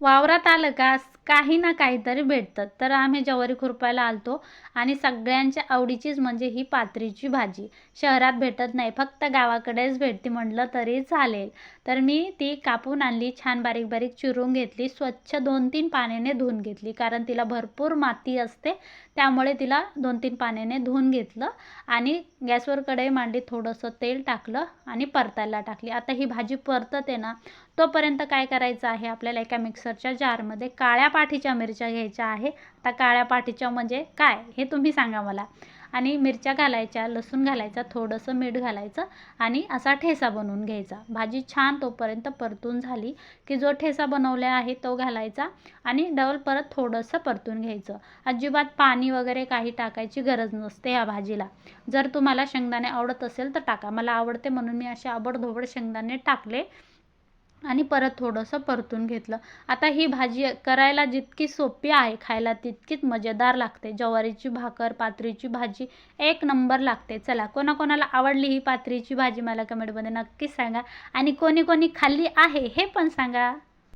वावरात आलं का? काही ना काहीतरी भेटतं. तर आम्ही ज्वारी खुरपायला आलतो आणि सगळ्यांच्या आवडीचीच म्हणजे ही पात्रीची भाजी. शहरात भेटत नाही फक्त गावाकडेच भेटते म्हटलं तरी चालेल. तर मी ती कापून आणली छान बारीक बारीक चिरून घेतली स्वच्छ दोन तीन पाण्याने धुवून घेतली. कारण तिला भरपूर माती असते त्यामुळे तिला दोन तीन पाण्याने धुवून घेतलं आणि गॅसवर कढई मांडली थोडंसं तेल टाकलं आणि परतायला टाकली. आता ही भाजी परतते ना तोपर्यंत काय करायचं आहे? आपल्याला एका मिक्सरच्या जारमध्ये काळ्या पाठीच्या मिरच्या घ्यायच्या आहे. आता काळ्या पाठीच्या म्हणजे काय? हे तुम्ही सांगा मला. आणि मिरच्या घालायच्या लसूण घालायचा थोडंसं मीठ घालायचं आणि असा ठेसा बनवून घ्यायचा. भाजी छान तोपर्यंत परतून झाली की जो ठेसा बनवला आहे तो घालायचा आणि डबल परत थोडंसं परतून घ्यायचं. अजिबात पाणी वगैरे काही टाकायची गरज नसते या भाजीला. जर तुम्हाला शेंगदाणे आवडत असेल तर टाका. मला आवडते म्हणून मी असे आबडधोबड शेंगदाणे टाकले. आणि परत थोडंसं परतून घेतलं. आता ही भाजी करायला जितकी सोपी आहे खायला तितकीच मजेदार लागते. ज्वारीची भाकर पात्रीची भाजी एक नंबर लागते. चला कोणाकोणाला आवडली ही पात्रीची भाजी मला कमेंटमध्ये नक्कीच सांगा. आणि कोणी कोणी खाल्ली आहे हे पण सांगा.